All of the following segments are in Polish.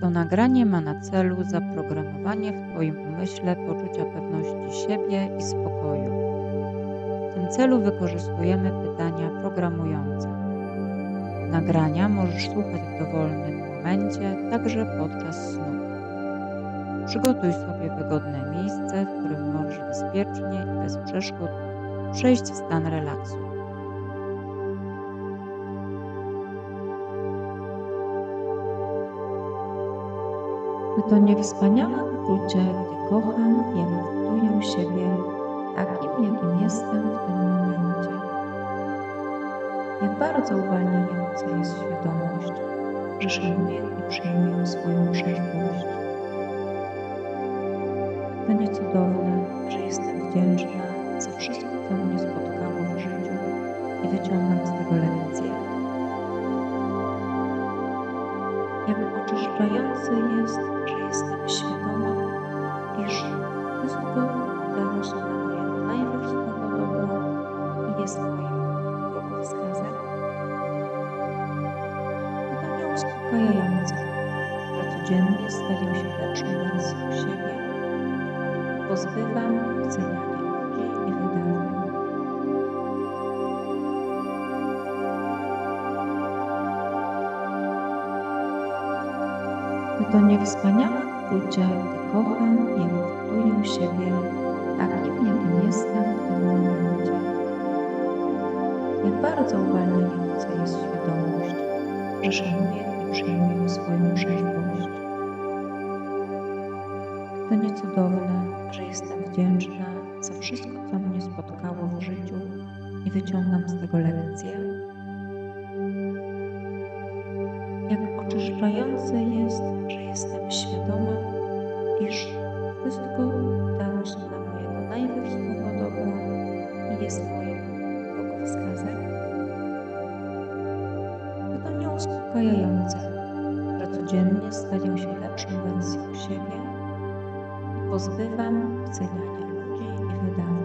To nagranie ma na celu zaprogramowanie w Twoim umyśle poczucia pewności siebie i spokoju. W tym celu wykorzystujemy pytania programujące. Nagrania możesz słuchać w dowolnym momencie, także podczas snu. Przygotuj sobie wygodne miejsce, w którym możesz bezpiecznie i bez przeszkód przejść w stan relaksu. To niewspaniałe uczucie, gdy kocham i akceptuję siebie takim, jakim jestem w tym momencie. Jak bardzo uwalniająca jest świadomość, że szanuję i przyjmuję swoją przeszłość. To niecudowne, że jestem wdzięczna Jak oczyszczające jest, że jestem świadoma, iż wszystko się na mojego najwyższego dobra i jest moim drogowskazem. To nie uspokajające, że codziennie staję się lepszą wersją siebie. Pozbywam oceniania To niewspaniałe uczucie, gdy kocham i akceptuję siebie takim, jakim jestem w tym momencie. Jak bardzo uwalniająca jest świadomość, że szanuję i przyjmuję swoją przeszłość. To niecudowne, że jestem wdzięczna za wszystko, co mnie spotkało w życiu i wyciągam z tego lekcje. Oczyszczające jest, że jestem świadoma, iż wszystko dało się na mojego najwyższego dobra i jest moim drogowskazem. To nie uspokajające, że codziennie staję się lepszą wersją siebie i pozbywam oceniania ludzi i wydarzeń.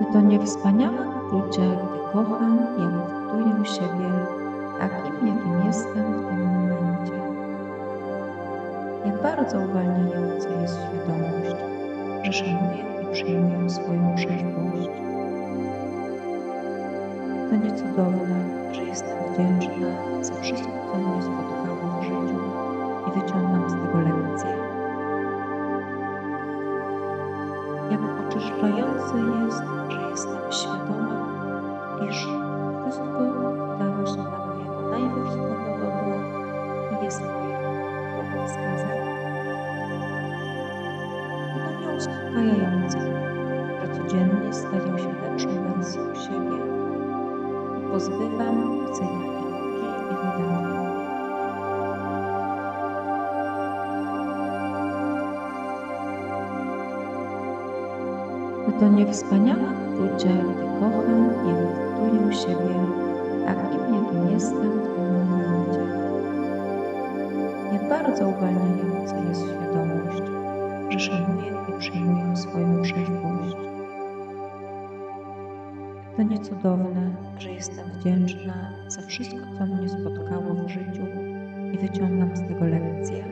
To niewspaniałe uczucie, gdy kocham i akceptuję siebie takim, jakim jestem w tym momencie. Jak bardzo uwalniająca jest świadomość, że szanuję i przyjmuję swoją przeszłość. To niecudowne, że jestem wdzięczna za wszystko, co mnie spotkało w życiu i wyciągam pozbywam oceniania ludzi i wydarzeń. To niewspaniałe uczucie, gdy kocham i akceptuję siebie takim, jakim jestem w tym momencie. Jak bardzo uwalniająca jest świadomość, że szanuję i przyjmuję swoją przeszłość. To niecudowne, że jestem wdzięczna za wszystko, co mnie spotkało w życiu i wyciągam z tego lekcje.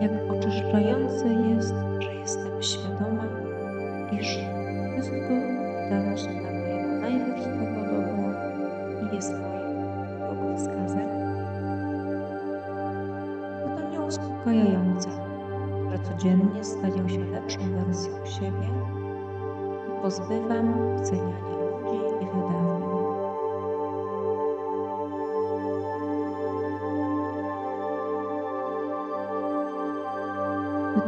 Jak oczyszczające jest, że jestem świadoma, iż wszystko dało się na mojego najwyższego dobra i jest moim drogowskazem. To nie uspokajające, że codziennie staję się lepszą wersją siebie pozbywam oceniania ludzi i wydarzeń.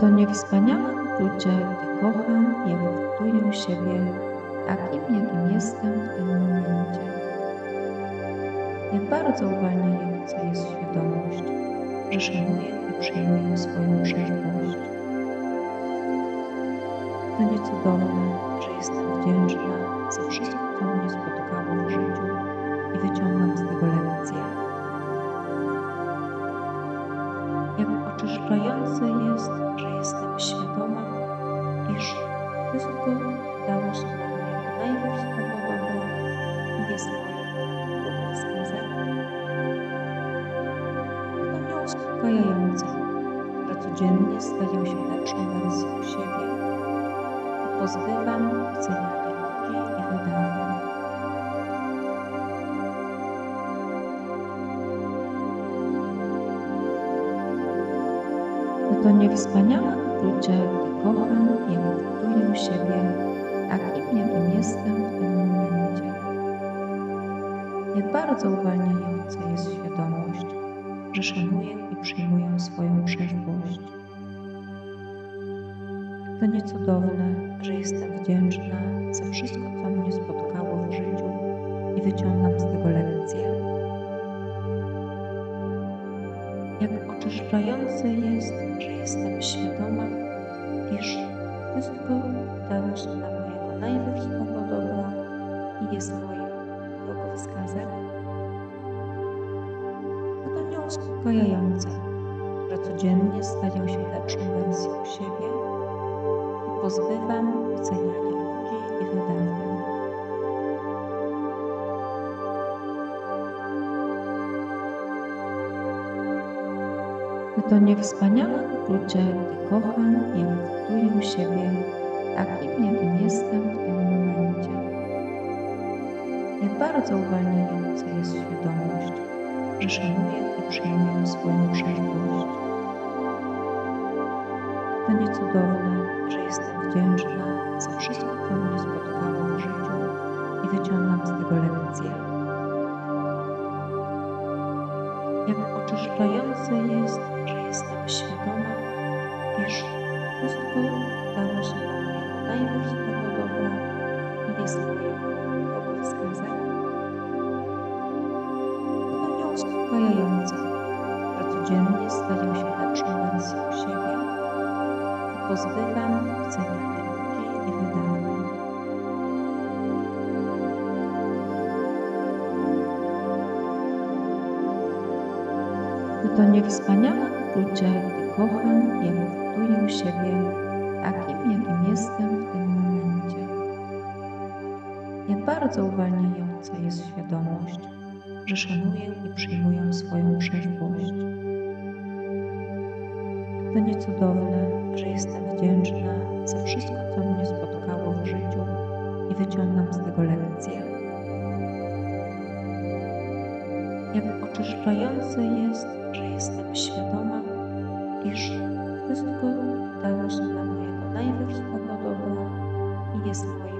To niewspaniałe uczucie, gdy kocham i akceptuję siebie takim, jakim jestem w tym momencie. Jak bardzo uwalniająca jest świadomość, że szanuję i przyjmuję swoją przeszłość. To niecudowne, że jestem wdzięczna za wszystko, co mnie spotkało w życiu i wyciągam z tego lekcję. Jak oczyszczające jest, że jestem świadoma, iż wszystko dało spełnienie najpierw swego dobro i jest moim obowiązkiem. To mnie uspokajające, że codziennie staję się pozbywam oceniania ludzi i wydarzeń. To nie wspaniałe uczucie, gdy kocham i akceptuję siebie takim, jakim jestem w tym momencie. Jak bardzo uwalniająca jest świadomość, że szanuję i przyjmuję swoją przeszłość. To nie cudowne, że jestem wdzięczna za wszystko, co mnie spotkało w życiu i wyciągam z tego lekcje. Jak oczyszczające jest, że jestem świadoma, iż wszystko dało się dla mojego najwyższego dobra i jest moim drogowskazem. To nie uspokajające, że codziennie staję się lepszą wersją siebie pozbywam oceniania ludzi i wydarzeń. To nie wspaniałe uczucie, gdy kocham i akceptuję siebie takim, jakim jestem w tym momencie. Jak bardzo uwalniająca jest świadomość, że szanuję i przyjmuję swoją przeszłość. To nie cudowne, że jestem wdzięczna za wszystko, co mnie spotkało w życiu i wyciągam z tego lekcje. Jak oczyszczające jest, że jestem świadoma, iż wszystko dało się dla mojego najwyższego dobra i jest moim drogowskazem. To nie uspokajające, że codziennie staję się pozbywam ludzi i. To nie wspaniałe uczucie, gdy kocham i akceptuję siebie takim, jakim jestem w tym momencie. Jak bardzo uwalniająca jest świadomość, że szanuję i przyjmuję swoją przeszłość. To nie cudowne, że jestem wdzięczna za wszystko, co mnie spotkało w życiu i wyciągam z tego lekcje. Jak oczyszczające jest, że jestem świadoma, iż wszystko dało się dla mojego najwyższego dobra i jest moim